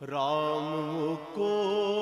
রাম মুকুল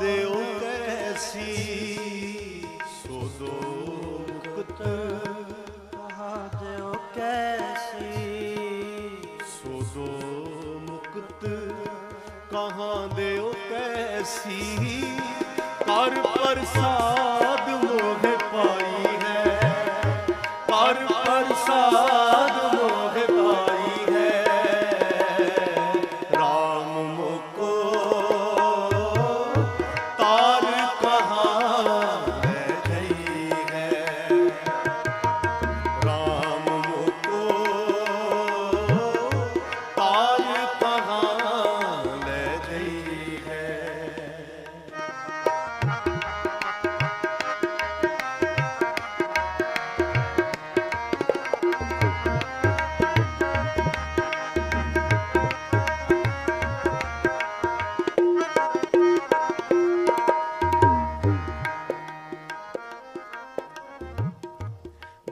ਦਿਓ ਕੈਸੀ ਸੋਦੋ ਮੁਕਤ ਕਹਾ ਦਿਓ ਕੈਸੀ ਸੋਦੋ ਮੁਕਤ ਕਹਾਂ ਦਿਓ ਕੈਸੀ ਕਰ ਪ੍ਰਸਾਦ ਮੋਹ ਪਾਈ ਹੈ ਕਰ ਪ੍ਰਸਾਦ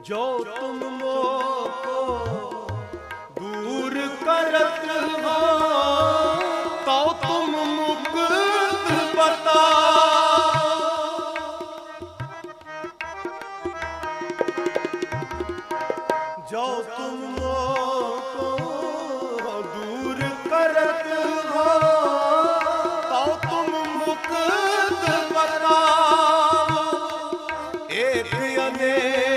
जो तुम मोको दूर करत हो तो तुम मुक्त बता जो तुम मोको दूर करत हो तो तुम मुक्त बता एक अनेक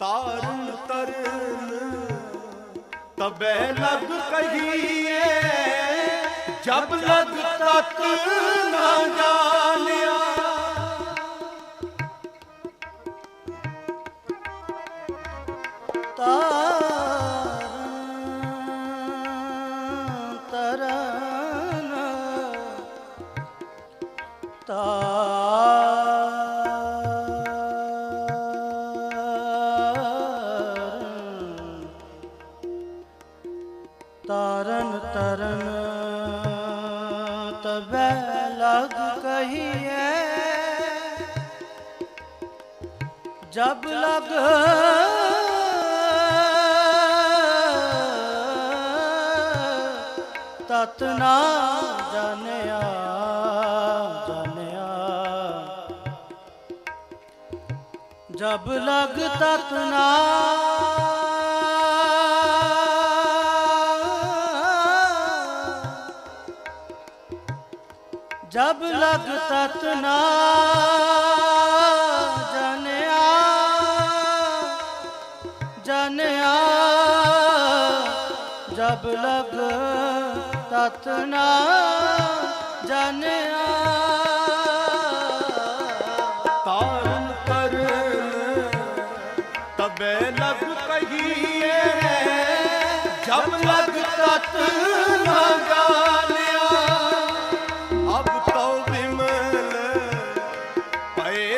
ਤਾਰਨ ਤਰਨ ਤਬੇ ਲਗ ਕਹੀਏ ਜਬ ਲਗ ਤਤ ਨਾ ਜਾਣਿਆ। ਤਾਰਨ ਤਾਰਨ ਤਾਰਨ ਸਭੈ ਲਗ ਕਹੀਏ। ਜਬ ਲਗ ਤਤ ਨਾ ਜਾਣਿਆ ਜਾਣਿਆ। ਜਬ ਲਗ ਤਤ ਨਾ ਜਬ ਲਗ ਤਤ ਨਾ ਜਾਣਿਆ ਜਾਣਿਆ ਜਬ ਲਗ ਤਤ ਨਾ ਜਾਣਿਆ ਤਾਰਨ ਕਰਨ ਤਬੇ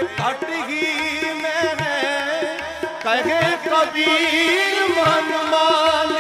ਘਟ ਹੀ ਮੈਂ ਕਹੇ ਕਬੀਰ ਮਨ ਮਾਨਿਆ